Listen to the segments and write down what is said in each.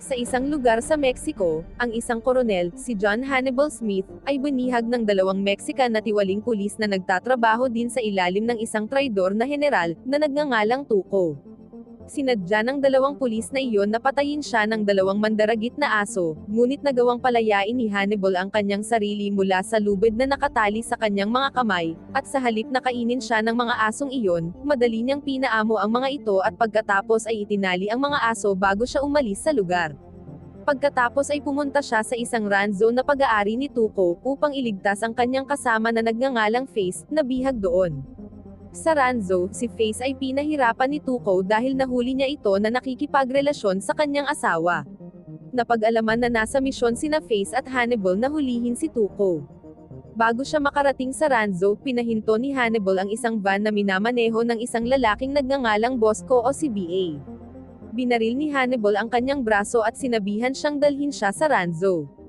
Sa isang lugar sa Mexico, ang isang koronel, si John Hannibal Smith, ay binihag ng dalawang Mexican na tiwaling pulis na nagtatrabaho din sa ilalim ng isang traidor na general, na nagngangalang Tuco. Sinadya ng dalawang pulis na iyon na patayin siya ng dalawang mandaragit na aso, ngunit nagawang palayain ni Hannibal ang kanyang sarili mula sa lubid na nakatali sa kanyang mga kamay, at sa halip na kainin siya ng mga asong iyon, madali niyang pinaamo ang mga ito at pagkatapos ay itinali ang mga aso bago siya umalis sa lugar. Pagkatapos ay pumunta siya sa isang ranzo na pag-aari ni Tuco upang iligtas ang kanyang kasama na nagngangalang Face, na bihag doon. Sa Ranzo, si Face ay pinahirapan ni Tuco dahil nahuli niya ito na nakikipagrelasyon sa kanyang asawa. Napag-alaman na nasa misyon sina Face at Hannibal na hulihin si Tuco. Bago siya makarating sa Ranzo, pinahinto ni Hannibal ang isang van na minamaneho ng isang lalaking nagngangalang Bosco o si BA. Binaril ni Hannibal ang kanyang braso at sinabihan siyang dalhin siya sa Ranzo.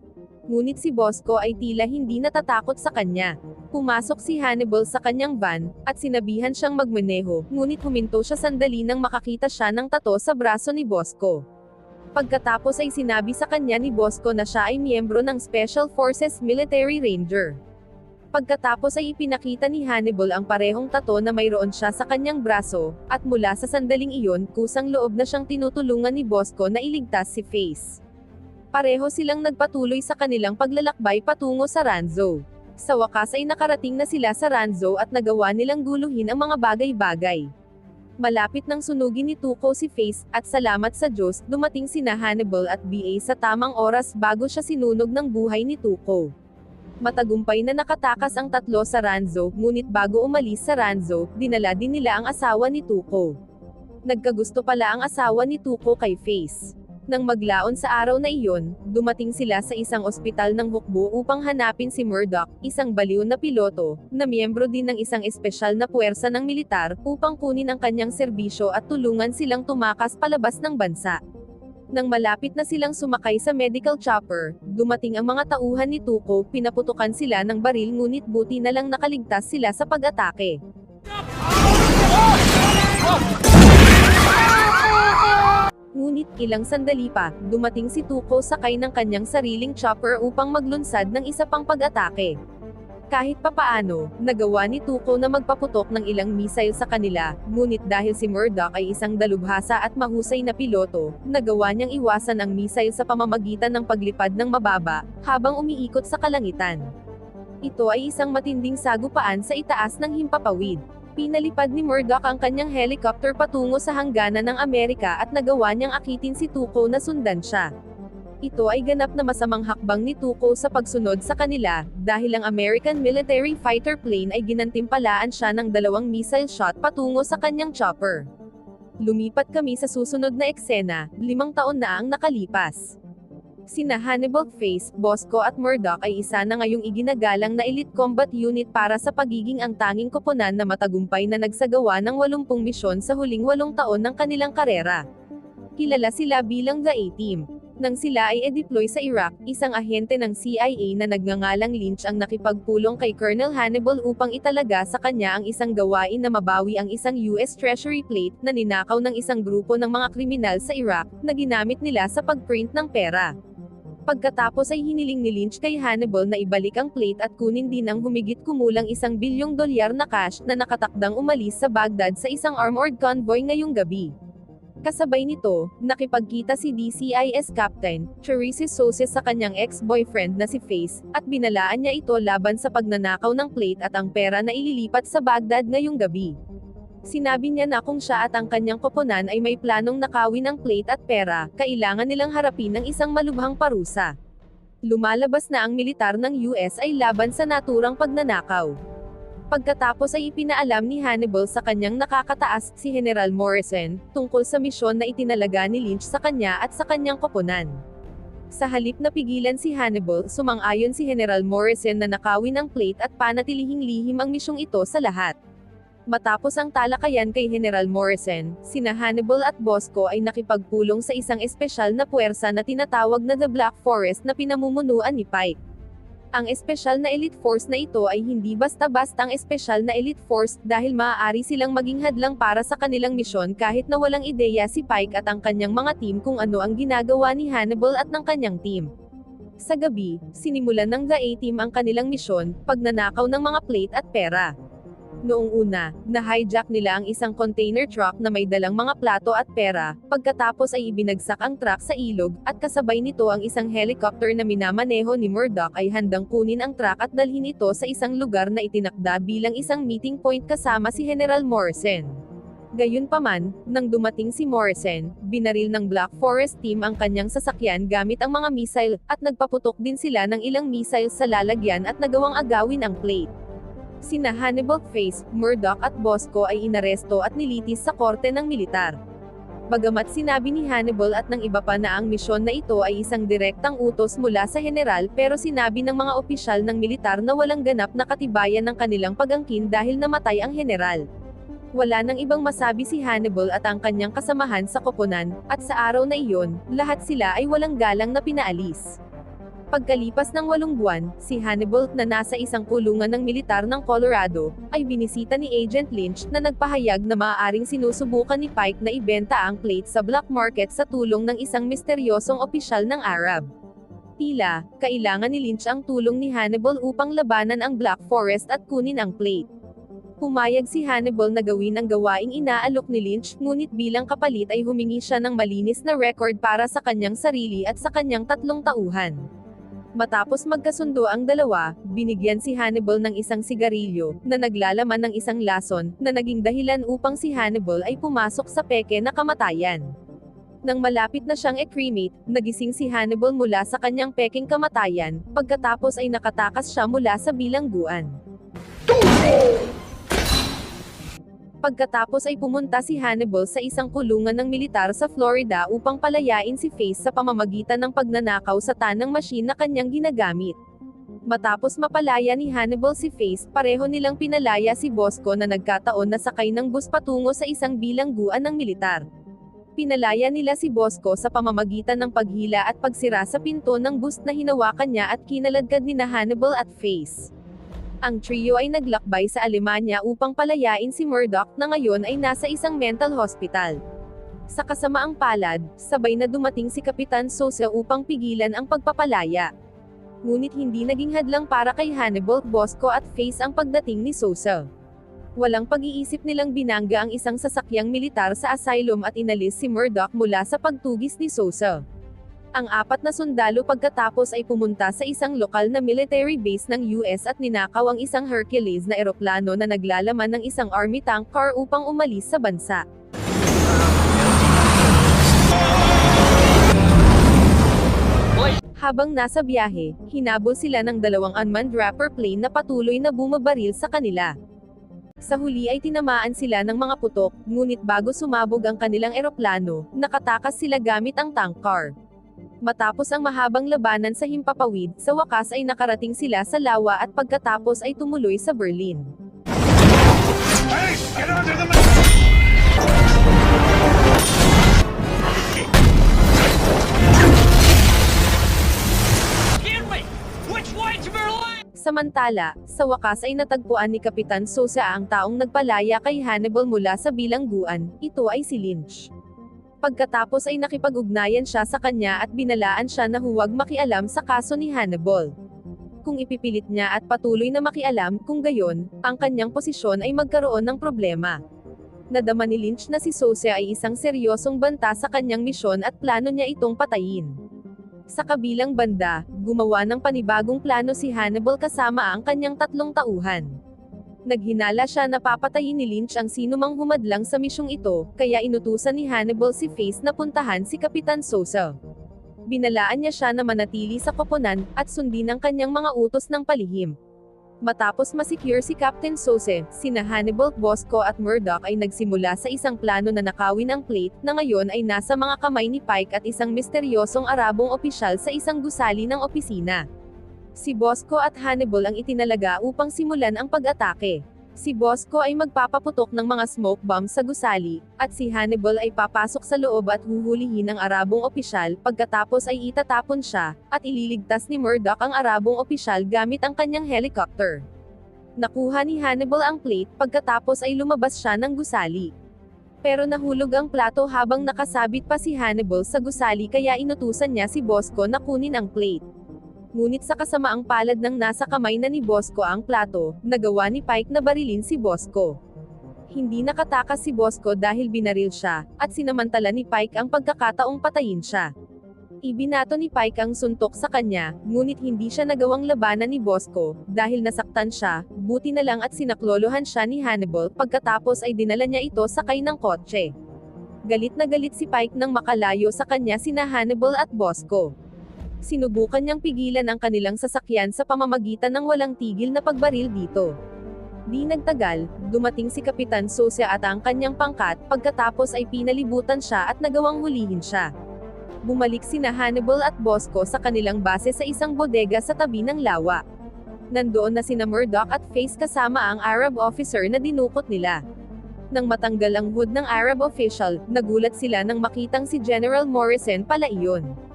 Ngunit si Bosco ay tila hindi natatakot sa kanya. Pumasok si Hannibal sa kanyang van, at sinabihan siyang magmaneho, ngunit huminto siya sandali nang makakita siya ng tato sa braso ni Bosco. Pagkatapos ay sinabi sa kanya ni Bosco na siya ay miyembro ng Special Forces Military Ranger. Pagkatapos ay ipinakita ni Hannibal ang parehong tato na mayroon siya sa kanyang braso, at mula sa sandaling iyon, kusang loob na siyang tinutulungan ni Bosco na iligtas si Face. Pareho silang nagpatuloy sa kanilang paglalakbay patungo sa Ranzo. Sa wakas ay nakarating na sila sa Ranzo at nagawa nilang guluhin ang mga bagay-bagay. Malapit nang sunugin ni Tuco si Face, at salamat sa Diyos, dumating sina Hannibal at BA sa tamang oras bago siya sinunog ng buhay ni Tuco. Matagumpay na nakatakas ang tatlo sa Ranzo, ngunit bago umalis sa Ranzo, dinala din nila ang asawa ni Tuco. Nagkagusto pala ang asawa ni Tuco kay Face. Nang maglaon sa araw na iyon, dumating sila sa isang ospital ng hukbo upang hanapin si Murdoch, isang baliw na piloto, na miyembro din ng isang espesyal na puwersa ng militar, upang kunin ang kanyang serbisyo at tulungan silang tumakas palabas ng bansa. Nang malapit na silang sumakay sa medical chopper, dumating ang mga tauhan ni Tuco, pinaputukan sila ng baril ngunit buti na lang nakaligtas sila sa pag-atake. Ngunit ilang sandali pa, dumating si Tuco sakay ng kanyang sariling chopper upang maglunsad ng isa pang pag-atake. Kahit papaano, nagawa ni Tuco na magpaputok ng ilang missile sa kanila, ngunit dahil si Murdoch ay isang dalubhasa at mahusay na piloto, nagawa niyang iwasan ang missile sa pamamagitan ng paglipad ng mababa, habang umiikot sa kalangitan. Ito ay isang matinding sagupaan sa itaas ng himpapawid. Pinalipad ni Murdoch ang kanyang helicopter patungo sa hangganan ng Amerika at nagawa niyang akitin si Tuco na sundan siya. Ito ay ganap na masamang hakbang ni Tuco sa pagsunod sa kanila, dahil ang American military fighter plane ay ginantimpalaan siya ng dalawang missile shot patungo sa kanyang chopper. Lumipat kami sa susunod na eksena, limang taon na ang nakalipas. Sina Hannibal Face, Bosco at Murdoch ay isa na ngayong iginagalang na elite combat unit para sa pagiging ang tanging koponan na matagumpay na nagsagawa ng 80 misyon sa huling walong taon ng kanilang karera. Kilala sila bilang The A-Team. Nang sila ay e-deploy sa Iraq, isang ahente ng CIA na nagngangalang Lynch ang nakipagpulong kay Colonel Hannibal upang italaga sa kanya ang isang gawain na mabawi ang isang US Treasury plate na ninakaw ng isang grupo ng mga kriminal sa Iraq, na ginamit nila sa pagprint ng pera. Pagkatapos ay hiniling ni Lynch kay Hannibal na ibalik ang plate at kunin din ang humigit kumulang isang bilyong dolyar na cash na nakatakdang umalis sa Baghdad sa isang armored convoy ngayong gabi. Kasabay nito, nakipagkita si DCIS Captain, Charisse Sose sa kanyang ex-boyfriend na si Face, at binalaan niya ito laban sa pagnanakaw ng plate at ang pera na ililipat sa Baghdad ngayong gabi. Sinabi niya na kung siya at ang kanyang koponan ay may planong nakawin ang plate at pera, kailangan nilang harapin ng isang malubhang parusa. Lumalabas na ang militar ng US ay laban sa naturang pagnanakaw. Pagkatapos ay ipinaalam ni Hannibal sa kanyang nakakataas, si General Morrison, tungkol sa misyon na itinalaga ni Lynch sa kanya at sa kanyang koponan. Sa halip na pigilan si Hannibal, sumang-ayon si General Morrison na nakawin ang plate at panatilihing lihim ang misyong ito sa lahat. Matapos ang talakayan kay General Morrison, sina Hannibal at Bosco ay nakipagpulong sa isang espesyal na puwersa na tinatawag na The Black Forest na pinamumunuan ni Pike. Ang espesyal na elite force na ito ay hindi basta-bastang espesyal na elite force dahil maaari silang maging hadlang para sa kanilang misyon kahit na walang ideya si Pike at ang kanyang mga team kung ano ang ginagawa ni Hannibal at ng kanyang team. Sa gabi, sinimulan ng The A-Team ang kanilang misyon, pagnanakaw ng mga plate at pera. Noong una, na-hijack nila ang isang container truck na may dalang mga plato at pera, pagkatapos ay ibinagsak ang truck sa ilog, at kasabay nito ang isang helicopter na minamaneho ni Murdoch ay handang kunin ang truck at dalhin ito sa isang lugar na itinakda bilang isang meeting point kasama si General Morrison. Gayunpaman, nang dumating si Morrison, binaril ng Black Forest team ang kanyang sasakyan gamit ang mga missile, at nagpaputok din sila ng ilang missile sa lalagyan at nagawang agawin ang plate. Sina Hannibal Face, Murdoch at Bosco ay inaresto at nilitis sa korte ng militar. Bagamat sinabi ni Hannibal at ng iba pa na ang misyon na ito ay isang direktang utos mula sa general pero sinabi ng mga opisyal ng militar na walang ganap na katibayan ng kanilang pagangkin dahil namatay ang general. Wala nang ibang masabi si Hannibal at ang kanyang kasamahan sa koponan, at sa araw na iyon, lahat sila ay walang galang na pinaalis. Pagkalipas ng walong buwan, si Hannibal, na nasa isang kulungan ng militar ng Colorado, ay binisita ni Agent Lynch na nagpahayag na maaaring sinusubukan ni Pike na ibenta ang plate sa black market sa tulong ng isang misteryosong opisyal ng Arab. Tila, kailangan ni Lynch ang tulong ni Hannibal upang labanan ang Black Forest at kunin ang plate. Pumayag si Hannibal na gawin ang gawaing inaalok ni Lynch, ngunit bilang kapalit ay humingi siya ng malinis na record para sa kanyang sarili at sa kanyang tatlong tauhan. Matapos magkasundo ang dalawa, binigyan si Hannibal ng isang sigarilyo, na naglalaman ng isang lason, na naging dahilan upang si Hannibal ay pumasok sa peke na kamatayan. Nang malapit na siyang e-cremate, nagising si Hannibal mula sa kanyang peking kamatayan, pagkatapos ay nakatakas siya mula sa bilangguan. Pagkatapos ay pumunta si Hannibal sa isang kulungan ng militar sa Florida upang palayain si Face sa pamamagitan ng pagnanakaw sa tanang machine na kanyang ginagamit. Matapos mapalaya ni Hannibal si Face, pareho nilang pinalaya si Bosco na nagkataon na sakay ng bus patungo sa isang bilangguan ng militar. Pinalaya nila si Bosco sa pamamagitan ng paghila at pagsira sa pinto ng bus na hinawakan niya at kinaladkad ni na Hannibal at Face. Ang trio ay naglakbay sa Alemanya upang palayain si Murdoch na ngayon ay nasa isang mental hospital. Sa kasamaang palad, sabay na dumating si Kapitan Sosa upang pigilan ang pagpapalaya. Ngunit hindi naging hadlang para kay Hannibal, Bosco at Face ang pagdating ni Sosa. Walang pag-iisip nilang binangga ang isang sasakyang militar sa asylum at inalis si Murdoch mula sa pagtugis ni Sosa. Ang apat na sundalo pagkatapos ay pumunta sa isang lokal na military base ng US at ninakaw ang isang Hercules na eroplano na naglalaman ng isang army tank car upang umalis sa bansa. Habang nasa biyahe, hinabol sila ng dalawang unmanned rapper plane na patuloy na bumabaril sa kanila. Sa huli ay tinamaan sila ng mga putok, ngunit bago sumabog ang kanilang eroplano, nakatakas sila gamit ang tank car. Matapos ang mahabang labanan sa himpapawid, sa wakas ay nakarating sila sa lawa at pagkatapos ay tumuloy sa Berlin. Hey, get the? Samantala, sa wakas ay natagpuan ni Kapitan Sosa ang taong nagpalaya kay Hannibal mula sa bilangguan, ito ay si Lynch. Pagkatapos ay nakipag-ugnayan siya sa kanya at binalaan siya na huwag makialam sa kaso ni Hannibal. Kung ipipilit niya at patuloy na makialam, kung gayon, ang kanyang posisyon ay magkaroon ng problema. Nadama ni Lynch na si Sosa ay isang seryosong banta sa kanyang misyon at plano niya itong patayin. Sa kabilang banda, gumawa ng panibagong plano si Hannibal kasama ang kanyang tatlong tauhan. Naghinala siya na papatayin ni Lynch ang sinumang humadlang sa misyong ito, kaya inutusan ni Hannibal si Face na puntahan si Kapitan Sosa. Binalaan niya siya na manatili sa koponan, at sundin ang kanyang mga utos ng palihim. Matapos masecure si Captain Sose, sina Hannibal, Bosco at Murdoch ay nagsimula sa isang plano na nakawin ang plate, na ngayon ay nasa mga kamay ni Pike at isang misteryosong Arabong opisyal sa isang gusali ng opisina. Si Bosco at Hannibal ang itinalaga upang simulan ang pag-atake. Si Bosco ay magpapaputok ng mga smoke bomb sa gusali, at si Hannibal ay papasok sa loob at huhulihin ng Arabong opisyal, pagkatapos ay itatapon siya, at ililigtas ni Murdoch ang Arabong opisyal gamit ang kanyang helicopter. Nakuha ni Hannibal ang plate, pagkatapos ay lumabas siya ng gusali. Pero nahulog ang plato habang nakasabit pa si Hannibal sa gusali kaya inutusan niya si Bosco na kunin ang plate. Ngunit sa kasamaang palad ng nasa kamay na ni Bosco ang plato, nagawa ni Pike na barilin si Bosco. Hindi nakatakas si Bosco dahil binaril siya, at sinamantala ni Pike ang pagkakataong patayin siya. Ibinato ni Pike ang suntok sa kanya, ngunit hindi siya nagawang labanan ni Bosco, dahil nasaktan siya, buti na lang at sinaklolohan siya ni Hannibal pagkatapos ay dinala niya ito sakay ng kotse. Galit na galit si Pike nang makalayo sa kanya sina Hannibal at Bosco. Sinubukan niyang pigilan ang kanilang sasakyan sa pamamagitan ng walang tigil na pagbaril dito. Di nagtagal, dumating si Kapitan Sosia at ang kanyang pangkat, pagkatapos ay pinalibutan siya at nagawang hulihin siya. Bumalik sina Hannibal at Bosco sa kanilang base sa isang bodega sa tabi ng lawa. Nandoon na sina Murdoch at Face kasama ang Arab officer na dinukot nila. Nang matanggal ang hood ng Arab official, nagulat sila nang makitang si General Morrison pala iyon.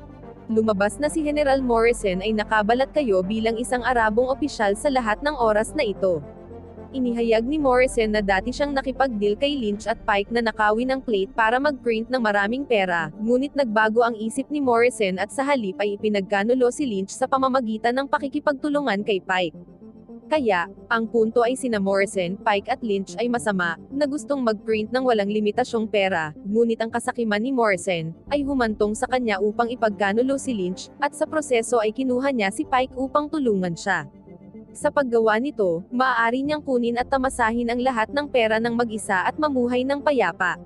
Lumabas na si General Morrison ay nakabalat kayo bilang isang Arabong opisyal sa lahat ng oras na ito. Inihayag ni Morrison na dati siyang nakipag-deal kay Lynch at Pike na nakawin ng plate para mag-print ng maraming pera, ngunit nagbago ang isip ni Morrison at sa halip ay ipinagkanulo si Lynch sa pamamagitan ng pakikipagtulungan kay Pike. Kaya, ang punto ay sina Morrison, Pike at Lynch ay masama, na gustong mag-print ng walang limitasyong pera, ngunit ang kasakiman ni Morrison, ay humantong sa kanya upang ipagkanulo si Lynch, at sa proseso ay kinuha niya si Pike upang tulungan siya. Sa paggawa nito, maaari niyang kunin at tamasahin ang lahat ng pera ng mag-isa at mamuhay ng payapa.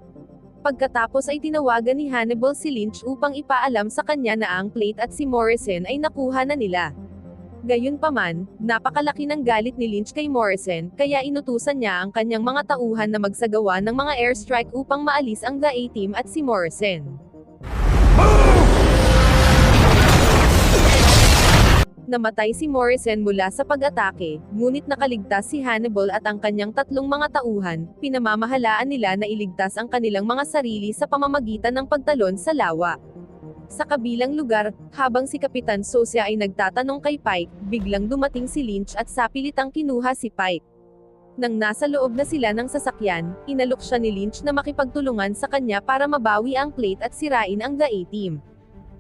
Pagkatapos ay tinawagan ni Hannibal si Lynch upang ipaalam sa kanya na ang plate at si Morrison ay nakuha na nila. Gayunpaman, napakalaki ng galit ni Lynch kay Morrison, kaya inutusan niya ang kanyang mga tauhan na magsagawa ng mga airstrike upang maalis ang The A-Team at si Morrison. Namatay si Morrison mula sa pag-atake, ngunit nakaligtas si Hannibal at ang kanyang tatlong mga tauhan, pinamamahalaan nila na iligtas ang kanilang mga sarili sa pamamagitan ng pagtalon sa lawa. Sa kabilang lugar, habang si Kapitan Sosia ay nagtatanong kay Pike, biglang dumating si Lynch at sapilitang kinuha si Pike. Nang nasa loob na sila ng sasakyan, inalok siya ni Lynch na makipagtulungan sa kanya para mabawi ang plate at sirain ang The A-Team.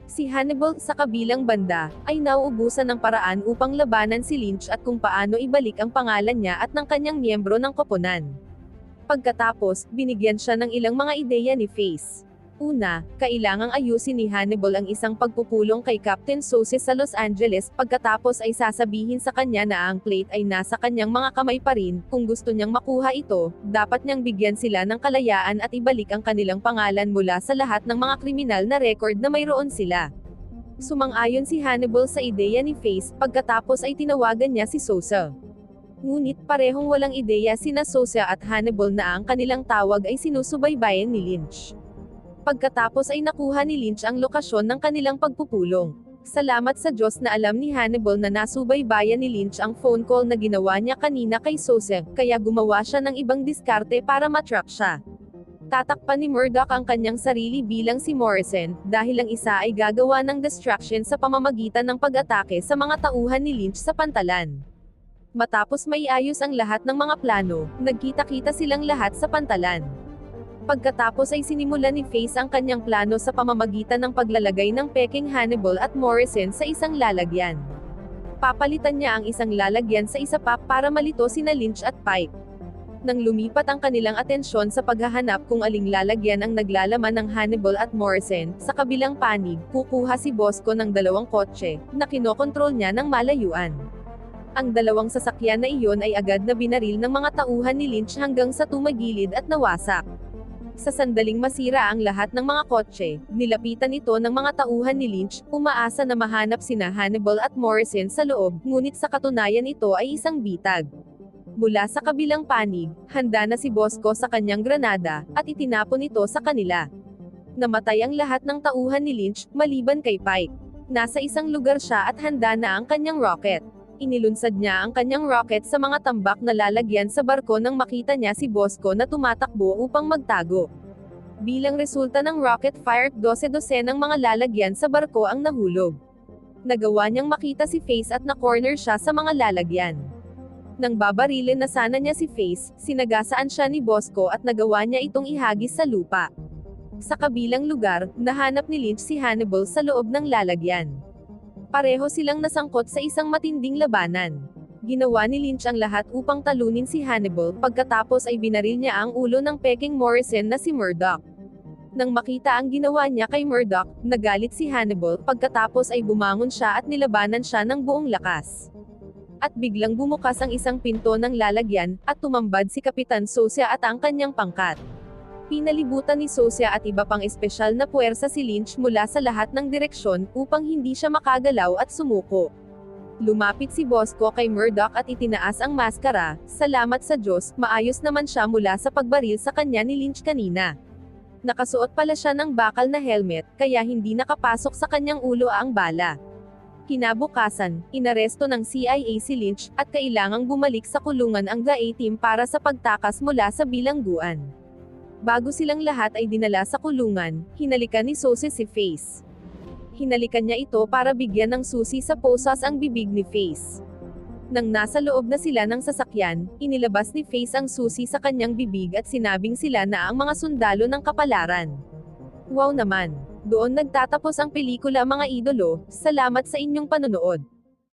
Si Hannibal, sa kabilang banda, ay nauubusan ng paraan upang labanan si Lynch at kung paano ibalik ang pangalan niya at ng kanyang miyembro ng koponan. Pagkatapos, binigyan siya ng ilang mga ideya ni Face. Una, kailangang ayusin ni Hannibal ang isang pagpupulong kay Captain Sose sa Los Angeles, pagkatapos ay sasabihin sa kanya na ang plate ay nasa kanyang mga kamay pa rin, kung gusto niyang makuha ito, dapat niyang bigyan sila ng kalayaan at ibalik ang kanilang pangalan mula sa lahat ng mga kriminal na record na mayroon sila. Sumang-ayon si Hannibal sa ideya ni Face, pagkatapos ay tinawagan niya si Sosa. Ngunit parehong walang ideya sina Sosa at Hannibal na ang kanilang tawag ay sinusubaybayan ni Lynch. Pagkatapos ay nakuha ni Lynch ang lokasyon ng kanilang pagpupulong. Salamat sa Diyos na alam ni Hannibal na nasubaybayan ni Lynch ang phone call na ginawa niya kanina kay Sose, kaya gumawa siya ng ibang diskarte para matrap siya. Tatakpan ni Murdoch ang kanyang sarili bilang si Morrison, dahil ang isa ay gagawa ng distraction sa pamamagitan ng pag-atake sa mga tauhan ni Lynch sa pantalan. Matapos maiayos ang lahat ng mga plano, nagkita-kita silang lahat sa pantalan. Pagkatapos ay sinimulan ni Face ang kanyang plano sa pamamagitan ng paglalagay ng peking Hannibal at Morrison sa isang lalagyan. Papalitan niya ang isang lalagyan sa isa pa para malito sina Lynch at Pike. Nang lumipat ang kanilang atensyon sa paghahanap kung aling lalagyan ang naglalaman ng Hannibal at Morrison, sa kabilang panig, kukuha si Bosco ng dalawang kotse, na kinokontrol niya ng malayuan. Ang dalawang sasakyan na iyon ay agad na binaril ng mga tauhan ni Lynch hanggang sa tumagilid at nawasak. Sa sandaling masira ang lahat ng mga kotse, nilapitan ito ng mga tauhan ni Lynch, umaasa na mahanap sina Hannibal at Morrison sa loob, ngunit sa katunayan ito ay isang bitag. Mula sa kabilang panig, handa na si Bosco sa kanyang granada, at itinapon ito sa kanila. Namatay ang lahat ng tauhan ni Lynch, maliban kay Pike. Nasa isang lugar siya at handa na ang kanyang rocket. Inilunsad niya ang kanyang rocket sa mga tambak na lalagyan sa barko nang makita niya si Bosco na tumatakbo upang magtago. Bilang resulta ng rocket fire, 12-12 ng mga lalagyan sa barko ang nahulog. Nagawa niyang makita si Face at na-corner siya sa mga lalagyan. Nang babarilin na sana niya si Face, sinagasaan siya ni Bosco at nagawa niya itong ihagis sa lupa. Sa kabilang lugar, nahanap ni Lynch si Hannibal sa loob ng lalagyan. Pareho silang nasangkot sa isang matinding labanan. Ginawa ni Lynch ang lahat upang talunin si Hannibal, pagkatapos ay binaril niya ang ulo ng peking Morrison na si Murdoch. Nang makita ang ginawa niya kay Murdoch, nagalit si Hannibal, pagkatapos ay bumangon siya at nilabanan siya ng buong lakas. At biglang bumukas ang isang pinto ng lalagyan, at tumambad si Kapitan Sosia at ang kanyang pangkat. Pinalibutan ni Sosia at iba pang espesyal na puwersa si Lynch mula sa lahat ng direksyon, upang hindi siya makagalaw at sumuko. Lumapit si Bosco kay Murdoch at itinaas ang maskara, salamat sa Diyos, maayos naman siya mula sa pagbaril sa kanya ni Lynch kanina. Nakasuot pala siya ng bakal na helmet, kaya hindi nakapasok sa kanyang ulo ang bala. Kinabukasan, inaresto ng CIA si Lynch, at kailangang bumalik sa kulungan ang The A-Team para sa pagtakas mula sa bilangguan. Bago silang lahat ay dinala sa kulungan, hinalikan ni Sose si Face. Hinalikan niya ito para bigyan ng susi sa posas ang bibig ni Face. Nang nasa loob na sila ng sasakyan, inilabas ni Face ang susi sa kanyang bibig at sinabing sila na ang mga sundalo ng kapalaran. Wow naman! Doon nagtatapos ang pelikula mga idolo, salamat sa inyong panonood.